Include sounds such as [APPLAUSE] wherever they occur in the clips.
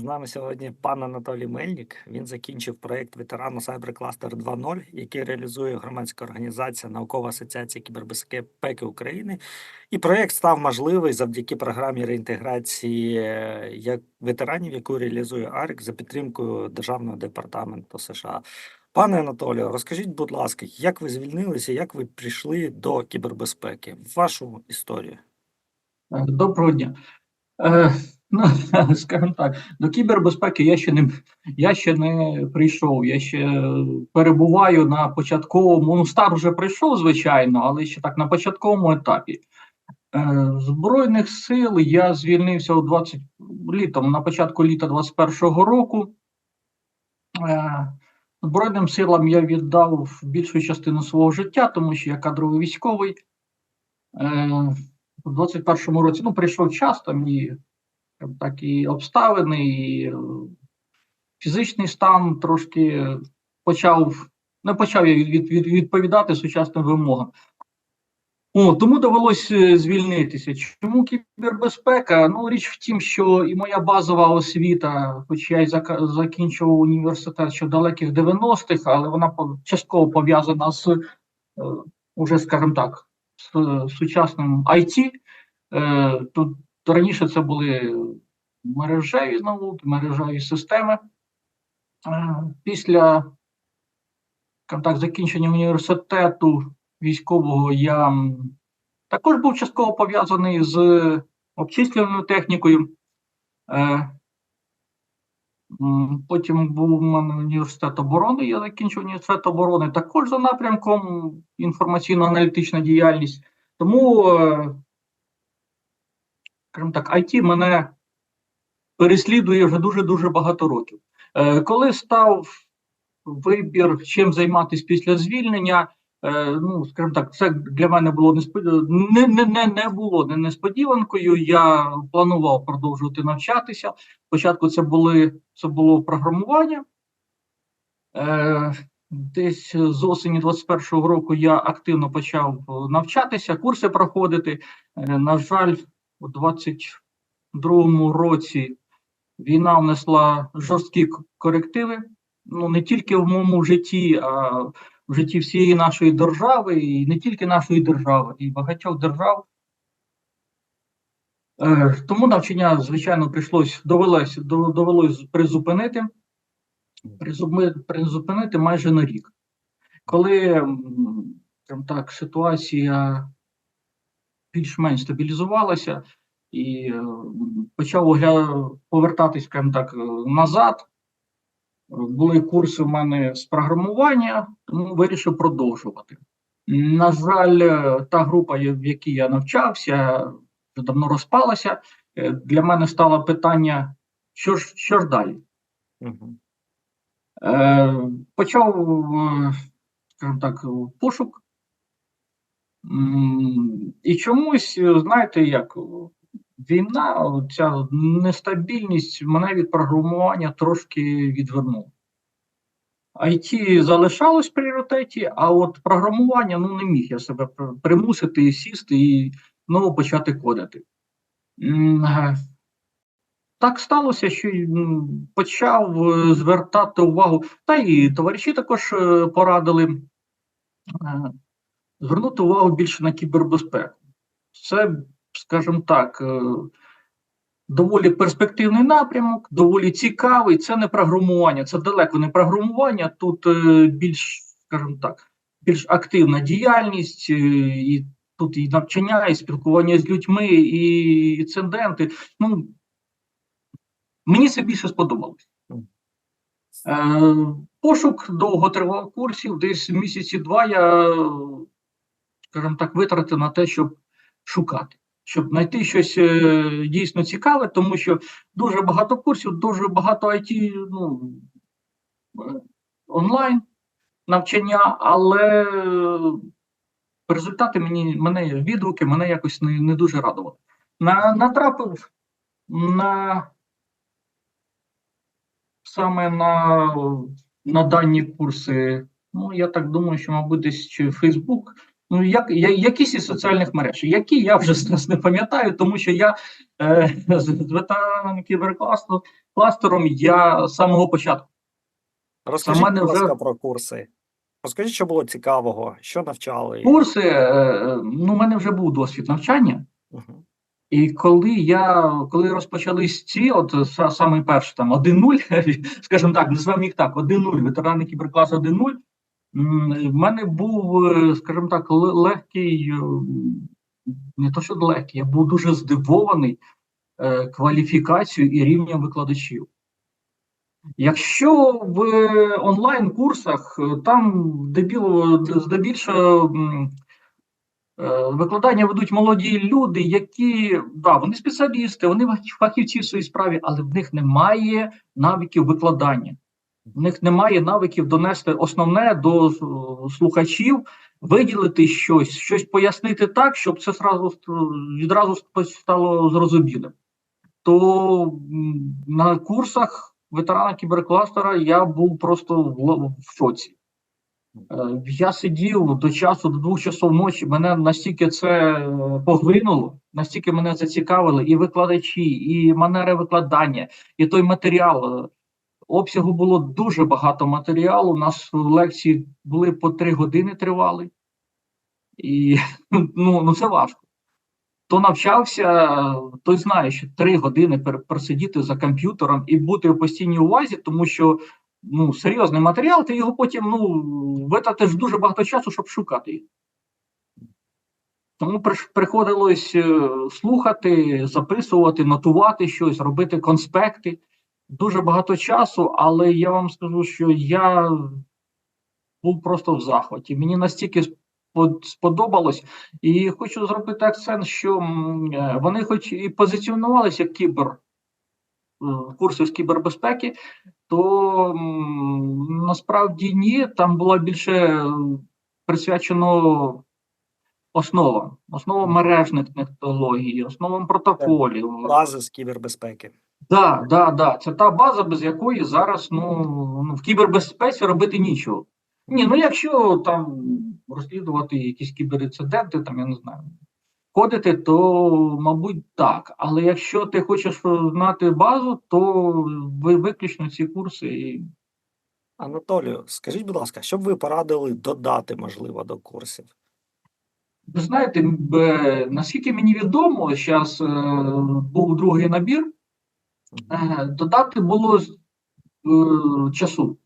З нами сьогодні пан Анатолій Мельник. Він закінчив проєкт ветерану Cybercluster 2.0, який реалізує громадська організація Наукова асоціація кібербезпеки України. І проєкт став можливий завдяки програмі реінтеграції е, як ветеранів, яку реалізує АРК за підтримкою Державного департаменту США. Пане Анатолію, розкажіть, будь ласка, як ви звільнилися, як ви прийшли до кібербезпеки? Вашу історію. Е, Доброго дня. Е, ну, [LAUGHS] скажімо так, до кібербезпеки я ще не я ще не прийшов. Я ще перебуваю на початковому. Ну, стар вже прийшов, звичайно, але ще так на початковому етапі. Е, Збройних сил я звільнився у 20 літом, на початку літа 21-го року. Е, Збройним силам я віддав більшу частину свого життя, тому що я кадровий військовий. Е, у 21-му році ну, прийшов час там і так, і обставини, і е, фізичний стан трошки почав, не почав я від, від, відповідати сучасним вимогам. О, тому довелось е, звільнитися. Чому кібербезпека? Ну, річ в тім, що і моя базова освіта, хоч я й закінчував університет ще в далеких 90-х, але вона частково пов'язана з, е, уже, скажімо так, з сучасним IT. Е, Тут раніше це були мережеві науки, мережеві системи. Е, Після так, закінчення університету військового я також був частково пов'язаний з обчислювальною технікою. Е, Потім був у мене університет оборони, я закінчив університет оборони також за напрямком інформаційно-аналітична діяльність. Тому, е, скажімо так, IT мене переслідує вже дуже-дуже багато років. Е, Коли став вибір, чим займатися після звільнення, е, ну, скажімо так, це для мене було не, не, не, не було не несподіванкою. Я планував продовжувати навчатися. Спочатку це були це було програмування. Е, Десь з осені 21-го року я активно почав навчатися, курси проходити. На жаль, у 22-му році війна внесла жорсткі корективи. Ну не тільки в моєму житті, а в житті всієї нашої держави, і не тільки нашої держави, і багатьох держав. Е, Тому навчання, звичайно, прийшлось довелось, довелось призупинити, призупинити майже на рік. Коли м, скажімо так, ситуація більш-менш стабілізувалася і е, почав повертатись, скажімо так, е, назад. Були курси в мене з програмування, тому вирішив продовжувати. На жаль, е, та група, в якій я навчався, вже давно розпалася. Для мене стало питання, що ж, що ж далі? Угу. Е, почав, скажімо так, пошук. І чомусь, е, знаєте, як війна, ця нестабільність мене від програмування трошки відвернула. IT залишалось в пріоритеті, а от програмування ну не міг я себе пр- примусити сісти і знову почати кодити. Так сталося, що почав е, звертати увагу, та і товариші також е, порадили звернути увагу більше на кібербезпеку. Це, скажімо так, е, доволі перспективний напрямок, доволі цікавий. Це не програмування, це далеко не програмування. Тут е, більш, скажімо так, більш активна діяльність, е, і тут і навчання, і спілкування з людьми, і інциденти. Ну, мені це більше сподобалось. Пошук довго тривав курсів, десь місяці два я, скажімо так, витратив на те, щоб шукати, щоб знайти щось е, дійсно цікаве, тому що дуже багато курсів, дуже багато IT, ну, онлайн навчання, але результати мені, мене, відгуки мене якось не, не дуже радували. На, натрапив на саме на, на дані курси. Ну, я так думаю, що, мабуть, десь Facebook, ну, як, я, якісь із соціальних мереж, які я вже зараз не пам'ятаю, тому що я е, з, ветераном кіберкласу кіберкластером я з самого початку. Розкажіть, будь ласка, вже- про курси. Розкажіть, що було цікавого, що навчали. Курси, е, ну, у мене вже був досвід навчання. Мгм. І коли я коли розпочались ці, от са- саме перший там 1-0, [LAUGHS] скажімо так, назвемо їх так, 1-0, ветерани кіберкласу 1-0, м, в мене був, е, скажімо так, легкий, е, не то що легкий, я був дуже здивований е, кваліфікацією і рівнем викладачів. Якщо в онлайн-курсах там здебільшого Викладання ведуть молоді люди, які да, вони спеціалісти, вони фахівці в своїй справі, але в них немає навиків викладання. В них немає навиків донести основне до е, слухачів, виділити щось, щось пояснити так, щоб це зразу ст- відразу стало зрозумілим. То на курсах ветерана кіберкластера я був просто в, шоці. Е, Я сидів до часу, до двох часов ночі. Мене настільки це е, поглинуло, настільки мене зацікавили і викладачі, і манери викладання, і той матеріал. Обсягу було дуже багато матеріалу. У нас лекції були по три години тривали, і ну, ну це важко. Хто навчався, той знає, що три години просидіти за комп'ютером і бути в постійній увазі, тому що ну, серйозний матеріал, ти його потім ну, витратиш дуже багато часу, щоб шукати їх. Тому приходилось е, слухати, записувати, нотувати щось, робити конспекти. Дуже багато часу, але я вам скажу, що я був просто в захваті. Мені настільки спод- сподобалось, і хочу зробити акцент, що е, вони, хоч і позиціонувалися як кібер е, курси з кібербезпеки, то насправді ні, там було більше е, присвячено основам, основам мережних технологій, основам протоколів. Бази з кібербезпеки. Да, да, да. Це та база, без якої зараз ну, ну, в кібербезпеці робити нічого. Ні, ну якщо там розслідувати якісь кіберінциденти, там я не знаю, кодити, то мабуть так. Але якщо ти хочеш знати базу, то ви виключно ці курси. І... Анатолію, скажіть, будь ласка, що б ви порадили додати, можливо, до курсів? Ви знаєте, наскільки мені відомо, зараз е, був другий набір, додати було е, часу.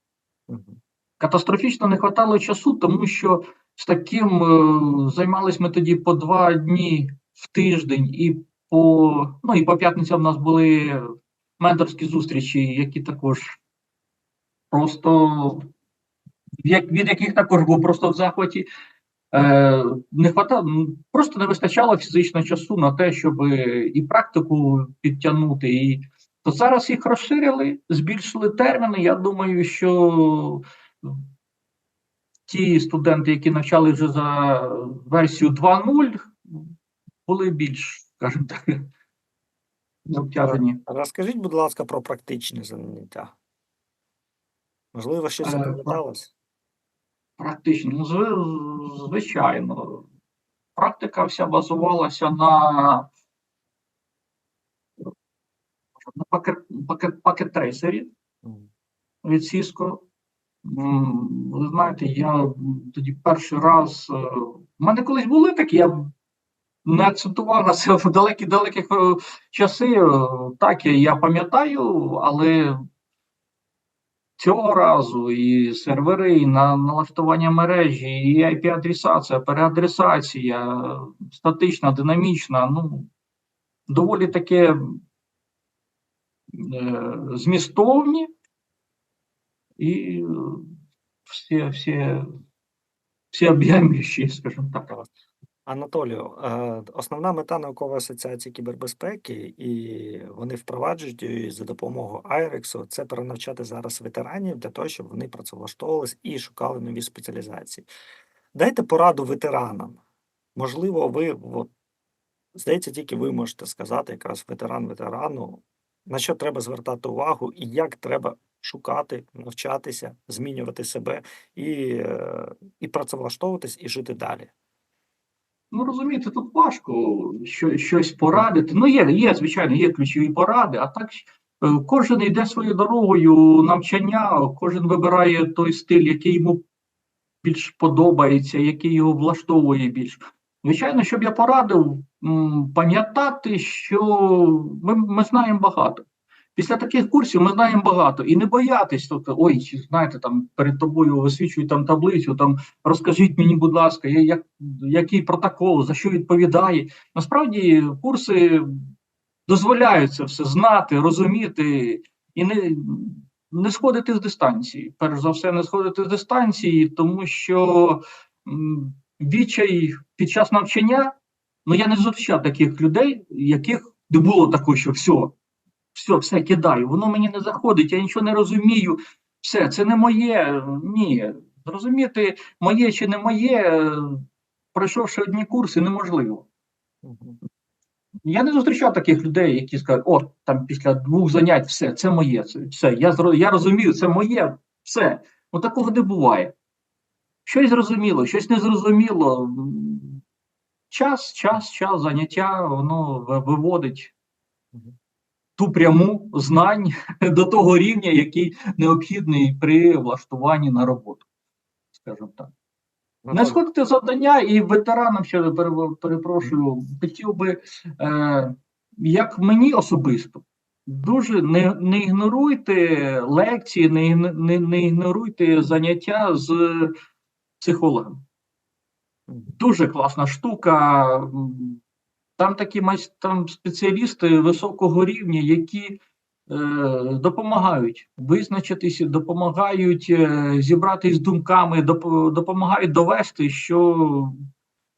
Катастрофічно не вистачало часу, тому що з таким е, займались ми тоді по два дні в тиждень, і по ну і по п'ятницям у нас були менторські зустрічі, які також просто від яких також був просто в захваті. Е, не хватало, просто не вистачало фізично часу на те, щоб і практику підтягнути. І то зараз їх розширили, збільшили терміни. Я думаю, що ті студенти, які навчали вже за версію 2.0, були більш, скажімо так, обтяжені. Розкажіть, будь ласка, про практичні заняття. Можливо, щось Е, запам'яталось? Практично, ну, звичайно. Практика вся базувалася на, на пакет, пакет, пакет-трейсері від Cisco. Ви знаєте, я тоді перший раз. е, У мене колись були такі, я не акцентував на це в далекі-далекі е, часи. е, Так, я- пам'ятаю, але цього разу і сервери, і на налаштування мережі, і IP-адресація, переадресація, статична, динамічна, ну, доволі таке е, змістовні і е, всі, всі, всі об'ємлющі, скажімо так. Анатолію, е, основна мета наукової асоціації кібербезпеки, і вони впроваджують її за допомогою Айрексу, це перенавчати зараз ветеранів для того, щоб вони працевлаштовувались і шукали нові спеціалізації. Дайте пораду ветеранам. Можливо, ви, от, здається, тільки ви можете сказати, якраз ветеран ветерану, на що треба звертати увагу і як треба шукати, навчатися, змінювати себе і, е, і працевлаштовуватись, і жити далі. Ну, розумієте, тут важко що, щось порадити. Ну, є, є, звичайно, є ключові поради, а так Е, Кожен йде своєю дорогою навчання, кожен вибирає той стиль, який йому більш подобається, який його влаштовує більш. Звичайно, щоб я порадив пам'ятати, що ми, ми знаємо багато. Після таких курсів ми знаємо багато і не боятись, тобто, ой, знаєте, там перед тобою висвічують там таблицю, там розкажіть мені, будь ласка, як, який протокол, за що відповідає. Насправді курси дозволяють це все знати, розуміти і не, не сходити з дистанції. Перш за все, не сходити з дистанції, тому що відчай під час навчання, ну я не зустрічав таких людей, яких не було такого, що все, все, все кидаю, воно мені не заходить, я нічого не розумію. Все, це не моє. Ні. Зрозуміти, моє чи не моє, е, пройшовши одні курси, неможливо. Я не зустрічав таких людей, які скажуть, о, там після двох занять все, це моє, це все. Я я розумію, це моє, все. Ну такого не буває. Щось зрозуміло, щось не зрозуміло. Час, час, час, заняття, воно виводить ту пряму знань [LAUGHS] до того рівня, який необхідний при влаштуванні на роботу. Скажімо так. Не Анатолій, сходити завдання і ветеранам ще перепрошую, хотів би, е, як мені особисто, дуже не, не ігноруйте лекції, не, не, не ігноруйте заняття з психологом. Дуже класна штука. Там такі там спеціалісти високого рівня, які е, допомагають визначитися, допомагають е, зібратись з думками, доп- допомагають довести, що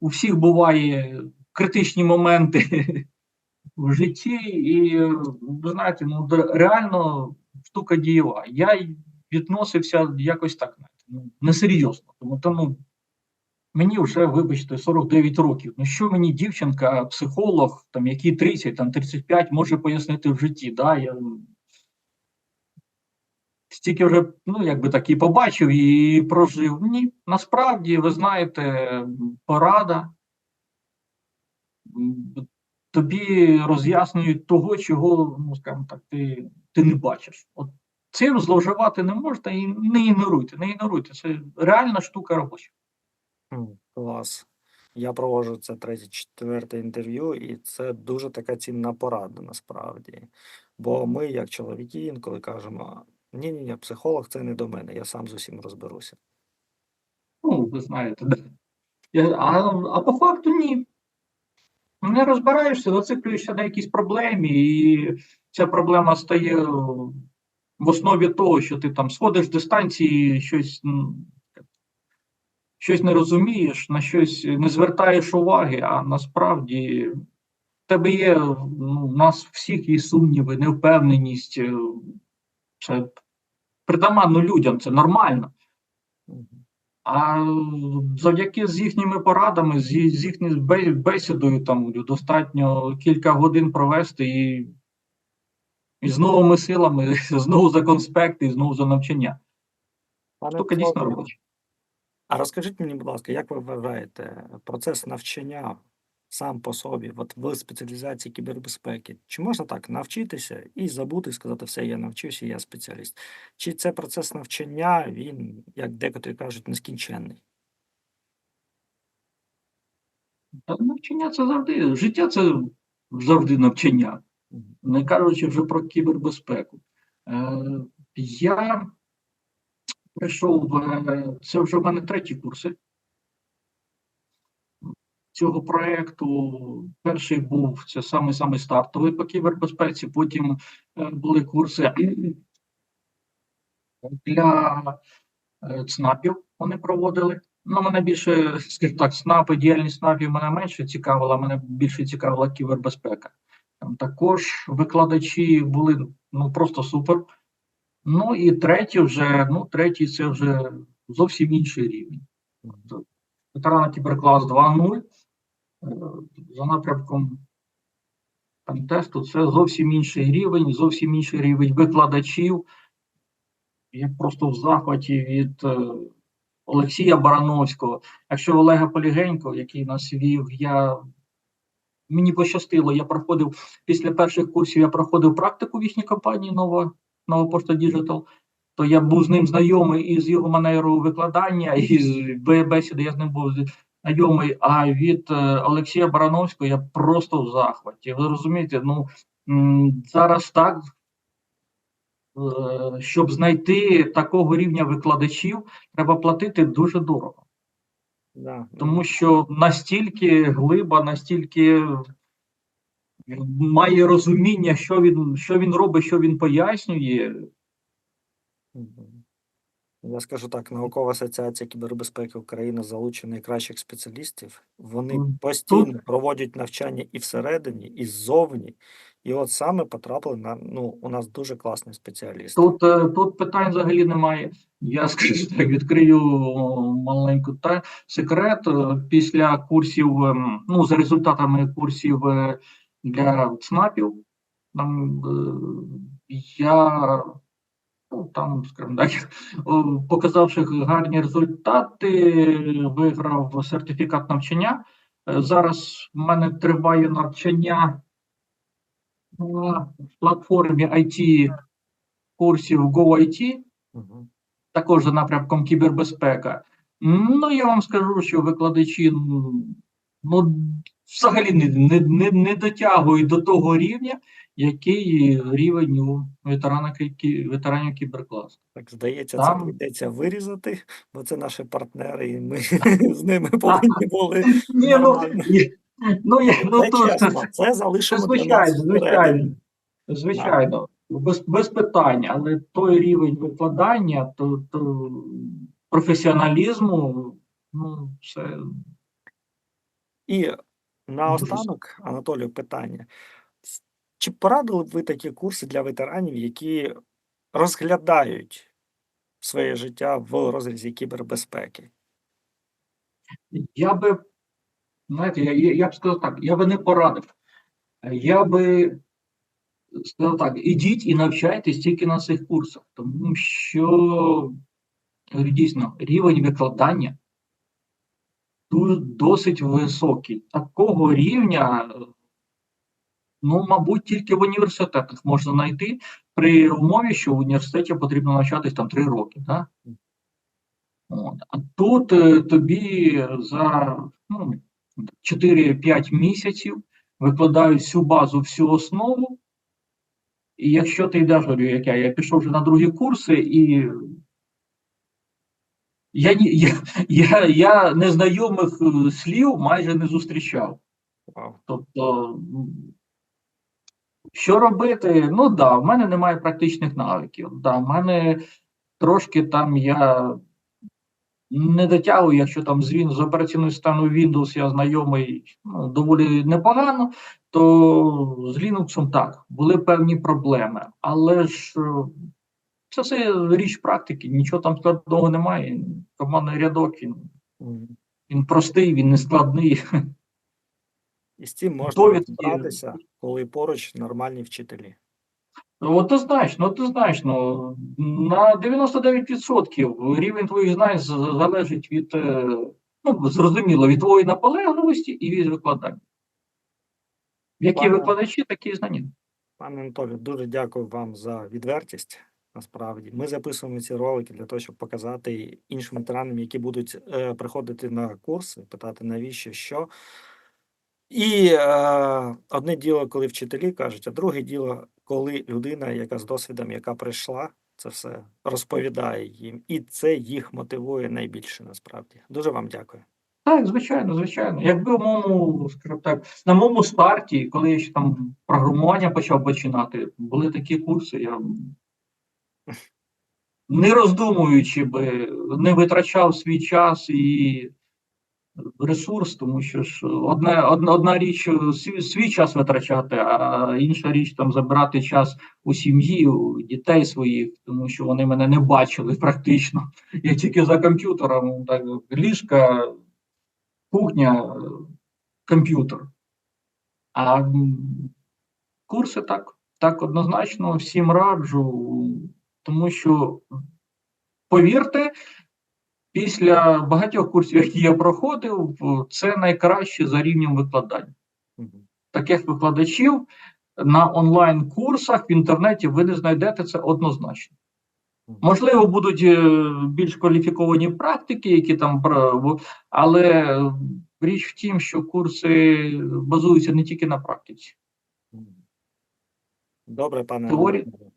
у всіх буває критичні моменти [LAUGHS] в житті, і ви знаєте, ну реально штука дієва. Я відносився якось так, ну, несерйозно. Тому тому мені вже, вибачте, 49 років. Ну що мені дівчинка, психолог, там який 30, там 35, може пояснити в житті? Да? Я стільки вже, ну якби так і побачив і прожив. Ні, насправді, ви знаєте, порада тобі роз'яснюють того, чого, ну скажімо так, ти, ти не бачиш. От цим зловживати не можна і не ігноруйте, не ігноруйте. Це реальна штука робоча. Клас. Я проводжу це третє, четверте інтерв'ю, і це дуже така цінна порада насправді. Бо ми, як чоловіки, інколи кажемо: ні, ні, ні, психолог це не до мене, я сам з усім розберуся. Ну, ви знаєте, а, а по факту ні. Не розбираєшся, зациклюєшся на якійсь проблемі, і ця проблема стає в основі того, що ти там сходиш дистанції, щось, щось не розумієш, на щось не звертаєш уваги, а насправді в тебе є, ну, в нас всіх є сумніви, невпевненість. е, Це притаманно людям, це нормально. А завдяки з їхніми порадами, з, з їхньою бесідою, там достатньо кілька годин провести і, і з новими силами, [LAUGHS] знову за конспекти, і знову за навчання. Пане Штука дійсно робоча. А розкажіть мені, будь ласка, як ви вважаєте процес навчання сам по собі, от в спеціалізації кібербезпеки, чи можна так навчитися і забути, сказати, все, я навчився, я спеціаліст? Чи це процес навчання, він, як декотрі кажуть, нескінченний? Та Навчання це завжди, життя це завжди навчання, не кажучи вже про кібербезпеку. Е, я прийшов, е, це вже в мене треті курси цього проекту. Перший був це самий самий стартовий по кібербезпеці. Потім е, були курси для е, ЦНАПів. Вони проводили. Ну, мене більше, скажімо так, ЦНАПи, діяльність ЦНАПів мене менше цікавила, мене більше цікавила кібербезпека. Там також викладачі були ну просто супер. Ну і третій вже, ну, третій це вже зовсім інший рівень. Ветерана кіберклас 2.0 е, за напрямком пентесту це зовсім інший рівень, зовсім інший рівень викладачів. Я просто в захваті від е, Олексія Барановського. Якщо Олега Полігенько, який нас вів, я мені пощастило, я проходив після перших курсів, я проходив практику в їхній компанії нова, нова пошта Діджитал. То я був з ним знайомий із його манерою викладання, [LAUGHS] і з бесіди я з ним був знайомий. А від е, Олексія Барановського я просто в захваті. Ви розумієте, ну зараз так, е, щоб знайти такого рівня викладачів, треба платити дуже дорого. Да. Тому що настільки глиба, настільки має розуміння, що він, що він робить, що він пояснює. Я скажу так, наукова асоціація кібербезпеки України залучена найкращих спеціалістів. Вони постійно проводять навчання і всередині, і ззовні. І от саме потрапили на ну, у нас дуже класний спеціаліст. Тут, е, тут питань взагалі немає. Я [LAUGHS] скажу так, відкрию маленьку та секрет. Після курсів, ем, ну, за результатами курсів е, для ЦНАПів, там, е, я ну, там, скажімо так, [LAUGHS] показавши гарні результати, виграв сертифікат навчання. Е, Зараз в мене триває навчання на платформі IT курсів GoIT, Мгм. також за напрямком кібербезпека. Ну, я вам скажу, що викладачі ну, взагалі не, не, не, не дотягують до того рівня, який рівень у ветерана, кі- ветеранів кіберкласу. Так здається, Там- це прийдеться вирізати, бо це наші партнери, і ми [LAUGHS] з ними повинні були. Ні, ну, ну, я, ну Це то, чесно, це залишимо для нас звичайно, звичайно. Звичайно, без, без питань, але той рівень викладання, то, то професіоналізму, ну, це І наостанок, Анатолію, питання. Чи порадили б ви такі курси для ветеранів, які розглядають своє життя в розрізі кібербезпеки? я би, знаєте, я, я, б сказав так, я би не порадив. Я би сказав так, ідіть і навчайтесь тільки на цих курсах, тому що дійсно рівень викладання досить високий. Такого рівня, ну, мабуть, тільки в університетах можна знайти при умові, що в університеті потрібно навчатись там три роки. Да? От. А тут е, тобі за ну, 4-5 місяців викладають всю базу, всю основу. І якщо ти йдеш, говорю, як я, я пішов вже на другі курси, і я, я, я, я незнайомих е, слів майже не зустрічав. Тобто, що робити? Ну так, да, в мене немає практичних навиків. Да, в мене трошки там я не дотягую, якщо там з, з операційною системою Windows я знайомий ну, доволі непогано, то з Linux так, були певні проблеми. Але ж е, це все річ практики, нічого там складного немає. Командний рядок він, він простий, він не складний. І з цим можна розібратися, коли поруч нормальні вчителі. Однозначно, однозначно. На 99% рівень твоїх знань залежить від, е, ну, зрозуміло, від твоєї наполегливості і від викладання. Які Пане- викладачі, такі і знання. Пане Анатолію, дуже дякую вам за відвертість. Насправді, ми записуємо ці ролики для того, щоб показати іншим ветеранам, які будуть е, приходити на курси, питати навіщо, що. І е, одне діло, коли вчителі кажуть, а друге діло, коли людина, яка з досвідом, яка прийшла, це все розповідає їм, і це їх мотивує найбільше насправді. Дуже вам дякую. Так, звичайно, звичайно. Якби в моєму, скажімо так, на моєму старті, коли я ще там програмування почав починати, були такі курси, я не роздумуючи би, не витрачав свій час і ресурс, тому що ж одне, одна, одна річ свій, свій час витрачати, а інша річ там забирати час у сім'ї, у дітей своїх, тому що вони мене не бачили практично. Я тільки за комп'ютером, так, ліжка, кухня, комп'ютер. А курси так, так однозначно всім раджу, тому що, повірте, після багатьох курсів, які я проходив, це найкраще за рівнем викладання. Таких викладачів на онлайн-курсах в інтернеті ви не знайдете це однозначно. Можливо, будуть е, більш кваліфіковані практики, які там але е, річ в тім, що курси базуються не тільки на практиці. Добре, пане. Теорія- Володимире. Те-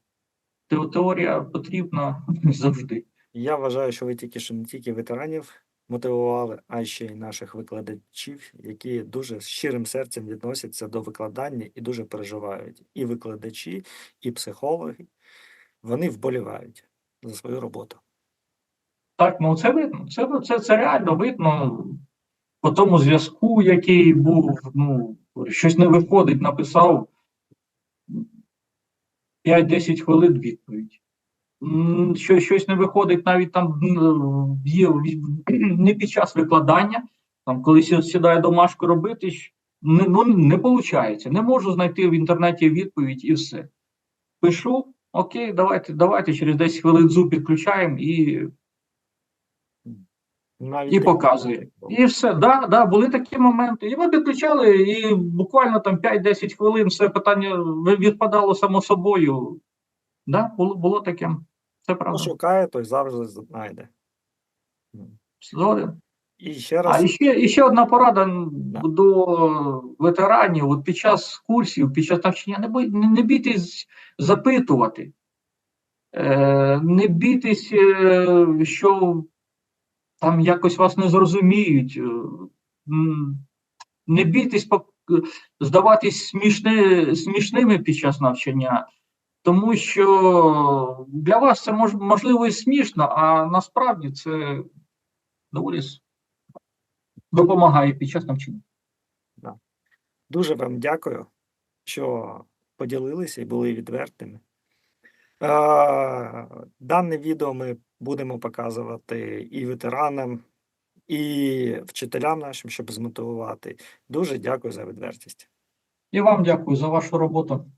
Теорія потрібна [LAUGHS] завжди. Я вважаю, що ви тільки що не тільки ветеранів мотивували, а ще й наших викладачів, які дуже з щирим серцем відносяться до викладання і дуже переживають. І викладачі, і психологи. Вони вболівають за свою роботу. Так, ну це видно. Це, це, це реально видно по тому зв'язку, який був, ну, щось не виходить, написав 5-10 хвилин відповідь. Що, щось не виходить навіть там є, [CLEARS THROAT] не під час викладання, там, коли сідає домашку робити, не, ну, не виходить. Не можу знайти в інтернеті відповідь і все. Пишу, окей, давайте, давайте через 10 хвилин зуб підключаємо і Навіть і показує. І все, да, да, були такі моменти. І ми підключали, і буквально там 5-10 хвилин все питання відпадало само собою. Да, було, було таке. Це Хто правда. шукає, той завжди знайде. Згоден. І ще А раз і ще, і ще одна порада Да. до ветеранів. От під час курсів, під час навчання, не, бой, не, не бійтесь запитувати. Е, не бійтесь, е, що там якось вас не зрозуміють. Е, Не бійтесь здаватись смішни, смішними під час навчання, тому що для вас це мож, можливо і смішно, а насправді це доволі допомагає під час навчання. Дуже вам дякую, що поділилися і були відвертими. Е, Дане відео ми будемо показувати і ветеранам, і вчителям нашим, щоб змотивувати. Дуже дякую за відвертість. І вам дякую за вашу роботу.